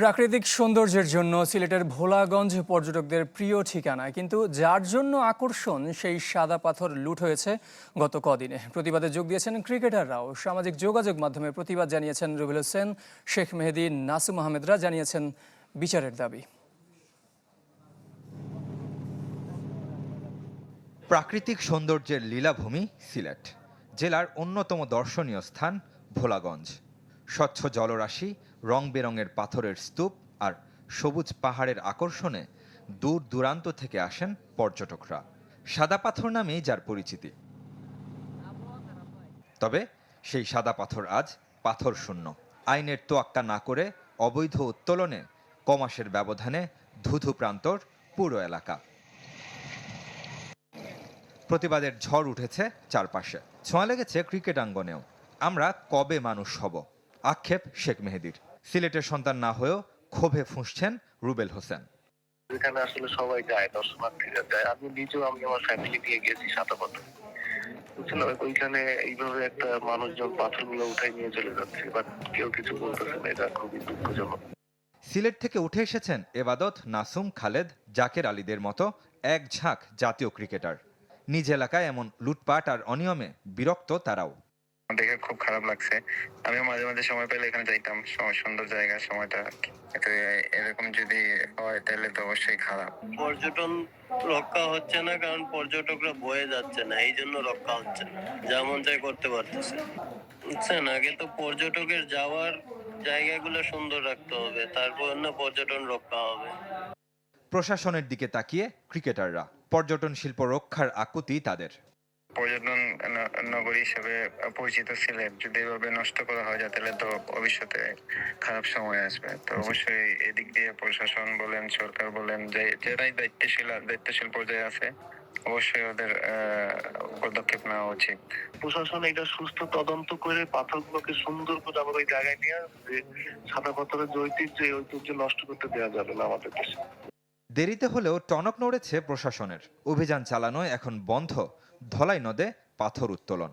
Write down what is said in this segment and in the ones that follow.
প্রাকৃতিক সৌন্দর্যের জন্য সিলেটের ভোলাগঞ্জ পর্যটকদের প্রিয় ঠিকানা কিন্তু যার জন্য আকর্ষণ, সেই সাদা পাথর লুট হয়েছে গত কদিনে। প্রতিবাদে যোগ দিয়েছেন ক্রিকেটাররাও। সামাজিক যোগাযোগ মাধ্যমে প্রতিবাদ জানিয়েছেন রুবেল হোসেন, শেখ মেহেদি, নাসুম আহমেদরা জানিয়েছেন বিচারের দাবি। প্রাকৃতিক সৌন্দর্যের লীলাভূমি সিলেট, জেলার অন্যতম দর্শনীয় স্থান ভোলাগঞ্জ। স্বচ্ছ জলরাশি, রং বেরঙের পাথরের স্তূপ আর সবুজ পাহাড়ের আকর্ষণে দূর দূরান্ত থেকে আসেন পর্যটকরা। সাদা পাথর নামেই যার পরিচিতি। তবে সেই সাদা পাথর আজ পাথর শূন্য। আইনের তোয়াক্কা না করে অবৈধ উত্তোলনে কমাসের ব্যবধানে ধুধু প্রান্তর পুরো এলাকা। প্রতিবাদের ঝড় উঠেছে চারপাশে। ছোঁয়া লেগেছে ক্রিকেট আঙ্গনেও আমরা কবে মানুষ হব? আক্ষেপ শেখ মেহেদির। সিলেটের সন্তান না হয়েও ক্ষোভে ফুঁসছেন রুবেল হোসেন। এখানে আসলে সবাই যায় দর্শনার্থীরা যায়। আমি নিজেও আমি আমার ফ্যামিলি নিয়ে গেছি বুঝছেন ওইখানে এইভাবে একটা মানুষজন পাথরগুলো উঠাই নিয়ে চলে যাচ্ছে বাট কেউ কিছু বলতেছে না এটা খুবই দুঃখজনক। সিলেট থেকে উঠে এসেছেন এবাদত নাসুম খালেদ জাকের আলীদের মতো এক ঝাঁক জাতীয় ক্রিকেটার। নিজ এলাকায় এমন লুটপাট আর অনিয়মে বিরক্ত তারাও। দেখে খুব খারাপ লাগছে। আমি মাঝে মাঝে সময় পেলে এখানে যাইতাম। সময় সুন্দর জায়গা সময়টা এরকম যদি হয় তাহলে তো অবশ্যই খারাপ। পর্যটন রক্ষা হচ্ছে না কারণ পর্যটকরা বয়ে যাচ্ছে না এই জন্য রক্ষা হচ্ছে না। যেমন চাই করতে পারতেছে। বুঝছেন? আগে তো পর্যটকের যাওয়ার জায়গাগুলো সুন্দর রাখতে হবে তারপর না পর্যটন রক্ষা হবে। প্রশাসনের দিকে তাকিয়ে ক্রিকেটাররা পর্যটন শিল্প রক্ষার আকুতি তাদের। পর্যটন নগরী হিসেবে পরিচিত সিলেট যদি এভাবে নষ্ট করা হয় তাহলে তো ভবিষ্যতে খারাপ সময় আসবে। তো অবশ্যই এদিক দিয়ে প্রশাসন বলেন সরকার বলেন যে যারাই দায়িত্বশীল দায়িত্বশীল পর্যায়ে আছে অবশ্যই ওদের আহ, পদক্ষেপ নেওয়া উচিত। প্রশাসন এটা সুস্থ তদন্ত করে পাথরগুলোকে সুন্দর করে আবার ওই জায়গায় নিয়ে যে সাদা পাথরের যে ঐতিহ্য ঐতিহ্য নষ্ট করতে দেওয়া যাবে না আমাদের দেশে। দেরিতে হলেও টনক নড়েছে প্রশাসনের। অভিযান চালানোয় এখন বন্ধ ধলাই নদে পাথর উত্তোলন।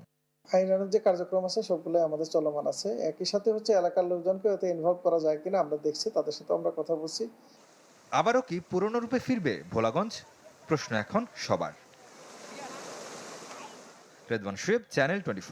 আইনানুগ যে কার্যক্রম আছে সবগুলো আমাদের চলমান আছে। একই সাথে হচ্ছে এলাকার লোকজনকে এতে ইনভলভ করা যায় কিনা আমরা দেখছি তাদের সাথে আমরা কথা বলছি। আবারও কি পুরনো রূপে ফিরবে ভোলাগঞ্জ? প্রশ্ন এখন সবার। Redwan Shuyeb channel twenty